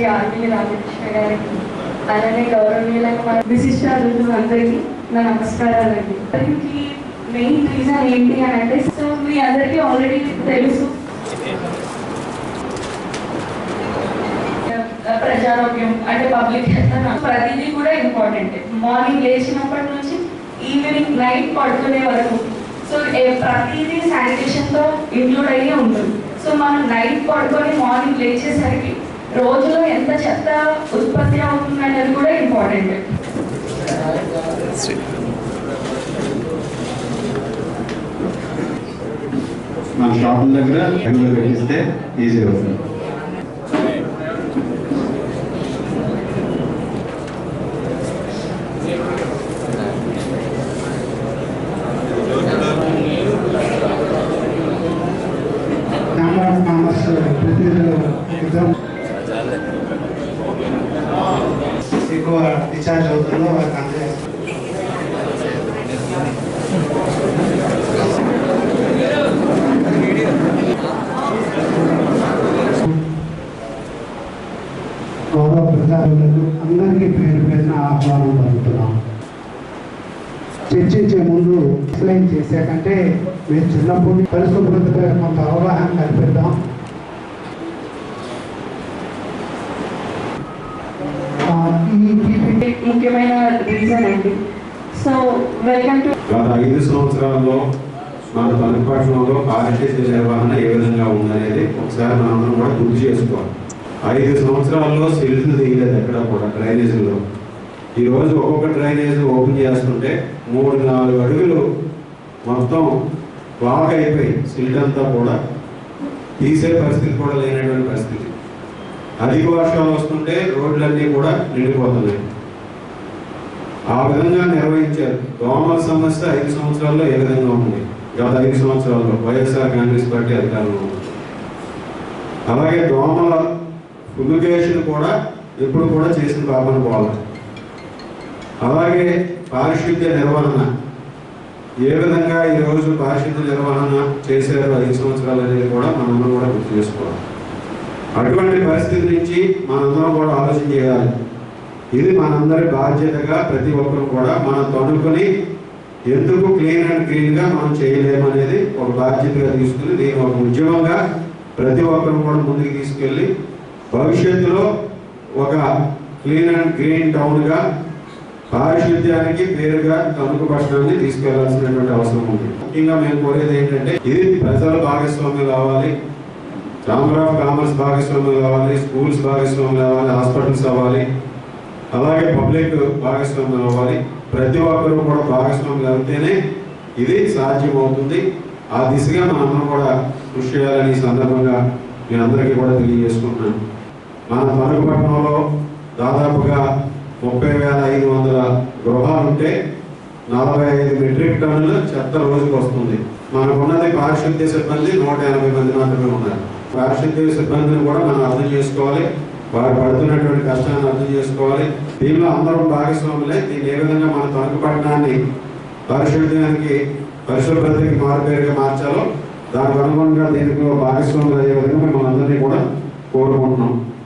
Shri army Ramakrishna గారికి అలానే గౌరవనీయులైన మన విశిష్ట అతిథులు అందరికీ నా నమస్కారాలండి. దీనికి మెయిన్ రీజన్ ఏంటి అని అంటే సో మీ అందరికీ ఆల్రెడీ తెలుసు. ప్రజారోగ్యం అంటే పబ్లిక్ హెల్త్ ప్రతిదీ కూడా ఇంపార్టెంట్ మార్నింగ్ లేచినప్పటి నుంచి ఈవినింగ్ నైట్ పడుకునే వరకు. సో ప్రతిదీ శానిటేషన్తో ఇంక్లూడ్ అయ్యే ఉంటుంది. సో మనం నైట్ పడుకొని మార్నింగ్ లేచేసరికి రోజులో ఎంత చెత్త ఉత్పత్తి అవుతుంది అనేది కూడా ఇంపార్టెంట్. మన షాపుల దగ్గర పెట్టిస్తే ఈజీ అవుతుంది ఎక్కువ డిశ్చార్జ్ అవుతుందో వారికి అంతే. గౌరవ ప్రజారులకు అందరికీ పేరు పేరున ఆహ్వానం పలుకుతున్నాం. చర్చించే ముందు ఎక్స్ప్లెయిన్ చేసాకంటే మేము చిన్నప్పుడు పరిశుభ్రతపై కొంత అవగాహన కల్పిద్దాం. ముఖ్యమైన రీజన్ అండి సో వెల్కమ్ టు గత ఐదు సంవత్సరాల్లో మన పరిపాలనలో ఆర్టీసీ నిర్వహణ ఏ విధంగా ఉందనేది ఒకసారి మనందరం కూడా గుర్తు చేసుకోవాలి. ఐదు సంవత్సరాల్లో సిల్ట్లు తీయలేదు ఎక్కడ కూడా డ్రైనేజీలో ఈరోజు ఒక్కొక్క డ్రైనేజ్ ఓపెన్ చేస్తుంటే మూడు నాలుగు అడుగులు మొత్తం బ్లాక్ అయిపోయి సిల్ట్ అంతా కూడా తీసే పరిస్థితి కూడా లేనటువంటి పరిస్థితి. అధిక వర్షాలు వస్తుంటే రోడ్లన్నీ కూడా నిండిపోతున్నాయి. ఆ విధంగా నిర్వహించారు. దోమల సమస్య ఐదు సంవత్సరాల్లో ఏ విధంగా ఉంది? గత ఐదు సంవత్సరాల్లో వైఎస్ఆర్ కాంగ్రెస్ పార్టీ అధికారంలో ఉంది. అలాగే దోమల ఫుమిగేషన్ కూడా ఎప్పుడు కూడా చేసిన పాపన పోవాలి అలాగే పారిశుద్ధ్య నిర్వహణ. ఏ విధంగా ఈరోజు పారిశుద్ధ్య నిర్వహణ చేశారు ఐదు సంవత్సరాలు అనేది కూడా మనందరం కూడా గుర్తు చేసుకోవాలి. అటువంటి పరిస్థితి నుంచి మనందరం కూడా ఆలోచన చేయాలి. ఇది మనందరి బాధ్యతగా ప్రతి ఒక్కరు కూడా మనం తణుకొని ఎందుకు క్లీన్ అండ్ క్లీన్గా మనం చేయలేమనేది ఒక బాధ్యతగా తీసుకుని దీన్ని ఒక ఉద్యమంగా ప్రతి ఒక్కరు కూడా ముందుకు తీసుకెళ్ళి భవిష్యత్తులో ఒక క్లీన్ అండ్ గ్రీన్ టౌన్గా పారిశుద్ధ్యానికి పేరుగా తణుకు పట్టణాన్ని తీసుకెళ్ళాల్సినటువంటి అవసరం ఉంది. ముఖ్యంగా మేము కోరేది ఏంటంటే ఇది ప్రజల భాగస్వామ్యం కావాలి ఛాంబర్ ఆఫ్ కామర్స్ భాగస్వామ్యం కావాలి స్కూల్స్ భాగస్వామ్యం కావాలి హాస్పిటల్స్ అవ్వాలి అలాగే పబ్లిక్ భాగస్వామ్యం అవ్వాలి. ప్రతి ఒక్కరూ కూడా భాగస్వామ్యం అవుతేనే ఇది సాధ్యమవుతుంది. ఆ దిశగా మనందరం కూడా కృషి చేయాలని సందర్భంగా మీ అందరికీ కూడా తెలియజేసుకుంటున్నాను. మన పట్టణంలో దాదాపుగా ముప్పై వేల ఐదు వందల గృహాలు ఉంటే నలభై ఐదు మెట్రిక్ టన్నుల చెత్త రోజుకు వస్తుంది. మనకున్నది పారిశుద్ధ్య సిబ్బంది నూట ఎనభై మంది మాత్రమే ఉన్నారు. పారిశుద్ధ్య సిబ్బందిని కూడా మనం అర్థం చేసుకోవాలి. వారు పడుతున్నటువంటి కష్టాన్ని అర్థం చేసుకోవాలి. దీనిలో అందరం భాగస్వాములే. దీన్ని ఏ విధంగా మన తణుకు పట్టణాన్ని పరిశుభ్రానికి పరిశుభ్రతకి మారుపేరుగా మార్చాలో దానికి అనుగుణంగా దీనికి భాగస్వాములు అయ్యే విధంగా మిమ్మల్ని అందరినీ కూడా కోరుకుంటున్నాం.